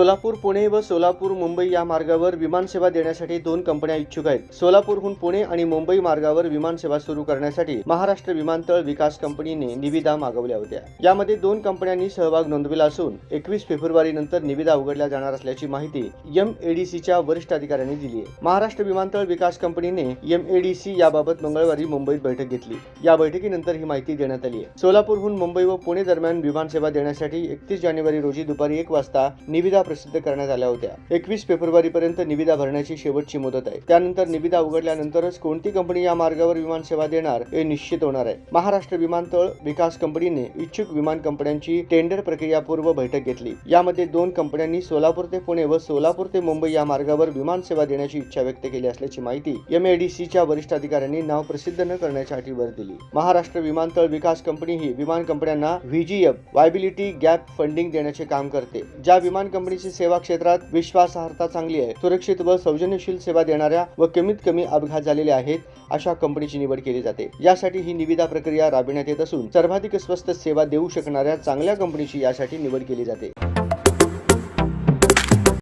सोलापूर पुणे व सोलापूर मुंबई या मार्गावर विमानसेवा देण्यासाठी दोन कंपन्या इच्छुक आहेत. सोलापूरहून पुणे आणि मुंबई मार्गावर विमानसेवा सुरू करण्यासाठी महाराष्ट्र विमानतळ विकास कंपनीने निविदा मागवल्या होत्या. यामध्ये दोन कंपन्यांनी सहभाग नोंदविला असून एकवीस फेब्रुवारी नंतर निविदा उघडल्या जाणार असल्याची माहिती एम एडीसीच्या वरिष्ठ अधिकाऱ्यांनी दिली आहे. महाराष्ट्र विमानतळ विकास कंपनीने एम एडीसी याबाबत मंगळवारी मुंबईत बैठक घेतली. या बैठकीनंतर ही माहिती देण्यात आली आहे. सोलापूरहून मुंबई व पुणे दरम्यान विमानसेवा देण्यासाठी एकतीस जानेवारी रोजी दुपारी एक वाजता निविदा प्रसिद्ध करण्यात आल्या होत्या. एकवीस फेब्रुवारी पर्यंत निविदा भरण्याची शेवटची मुदत आहे. त्यानंतर निविदा उघडल्यानंतरच कोणती कंपनी या मार्गावर विमानसेवा देणार हे निश्चित होणार आहे. महाराष्ट्र विमानतळ विकास कंपनीने इच्छुक विमान कंपन्यांची टेंडर प्रक्रिया पूर्व बैठक घेतली. यामध्ये दोन कंपन्यांनी सोलापूर ते पुणे व सोलापूर ते मुंबई या मार्गावर विमान सेवा देण्याची इच्छा व्यक्त केली असल्याची माहिती एमएडीसीच्या वरिष्ठ अधिकाऱ्यांनी नाव प्रसिद्ध न करण्याच्या अटीवर दिली. महाराष्ट्र विमानतळ विकास कंपनी ही विमान कंपन्यांना व्हीजीएफ वायबिलिटी गॅप फंडिंग देण्याचे काम करते. ज्या विमान कंपनीची सेवा क्षेत्रात विश्वासार्हता चांगली आहे. सुरक्षित व सौजन्यशील सेवा देणाऱ्या व कमीत कमी अपघात झालेले आहेत अशा कंपनीची निवड केली जाते. यासाठी ही निविदा प्रक्रिया राबविण्यात येत असून सर्वाधिक स्वस्त सेवा देऊ शकणाऱ्या चांगल्या कंपनीची यासाठी निवड केली जाते.